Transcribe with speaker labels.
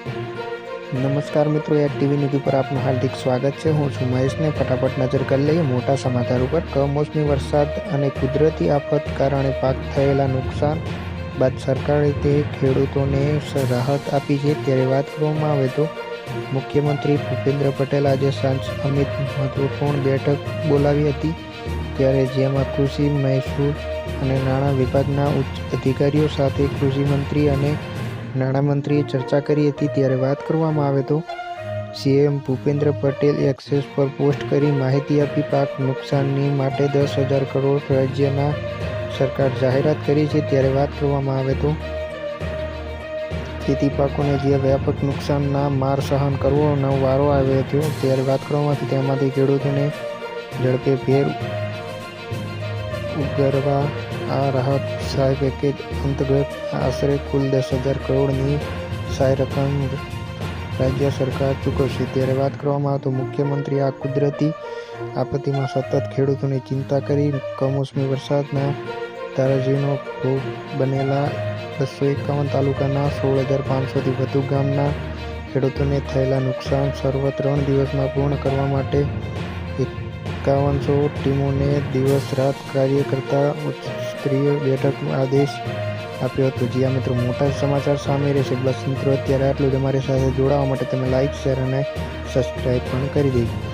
Speaker 1: નમસ્કાર મિત્રો એક ટીવી ન્યૂઝ ઉપર આપનું હાર્દિક સ્વાગત છે. હું છું મહેશને. ફટાફટ નજર કરી લઈએ. મોટા સમાચાર ઉપર. કમોસમી વરસાદ અને કુદરતી આફત કારણે પાક થયેલા નુકસાન બાદ સરકારે તે ખેડૂતોને રાહત આપી છે. ત્યારે વાત કરવામાં આવે તો મુખ્યમંત્રી ભૂપેન્દ્ર પટેલ આજે સાંજ અમિત મહત્વપૂર્ણ બેઠક બોલાવી હતી. ત્યારે જેમાં કૃષિ, મહેસૂલ અને નાણાં વિભાગના ઉચ્ચ અધિકારીઓ સાથે કૃષિ મંત્રી અને નાણામંત્રીએ ચર્ચા કરી હતી, ત્યારે વાત કરવામાં આવે તો સીએમ ભૂપેન્દ્ર પટેલ એક્સેસ પર પોસ્ટ કરી માહિતી આપી, પાક નુકસાનની માટે દસ હજાર કરોડ રાજ્યના સરકાર જાહેરાત કરી છે, ત્યારે વાત કરવામાં આવે તો ખેતી પાકોને જે વ્યાપક નુકસાનના માર સહન કરવાનો વારો આવ્યો હતો, ત્યારે વાત કરવામાં તેમાંથી ખેડૂતોને ઝડપે ફેર ઉગરવા આ રાહત સહાય પેકેજ અંતર્ગત આશરે કુલ દસ હજાર કરોડની સહાય રકમ રાજ્ય સરકાર ચૂકવશે. ત્યારે વાત કરવામાં આવે તો મુખ્યમંત્રી આ કુદરતી આપત્તિમાં સતત ખેડૂતોની ચિંતા કરી. કમોસમી વરસાદના તારાજીનો ભોગ બનેલા બસો એકાવન તાલુકાના સોળ હજાર પાંચસોથી વધુ ગામના ખેડૂતોને થયેલા નુકસાન સર્વ ત્રણ દિવસમાં પૂર્ણ કરવા માટે એકાવનસો ટીમોને દિવસ રાત કાર્ય કરતા સ્ત્રીય બેઠકનો આદેશ આપ્યો હતો. જ્યાં મિત્રો, મોટા સમાચાર સામે રહેશે. બસ મિત્રો, અત્યારે આટલું જ અમારી સાથે જોડાવા માટે તમે લાઇક શેર અને સબસ્ક્રાઈબ પણ કરી દેજો.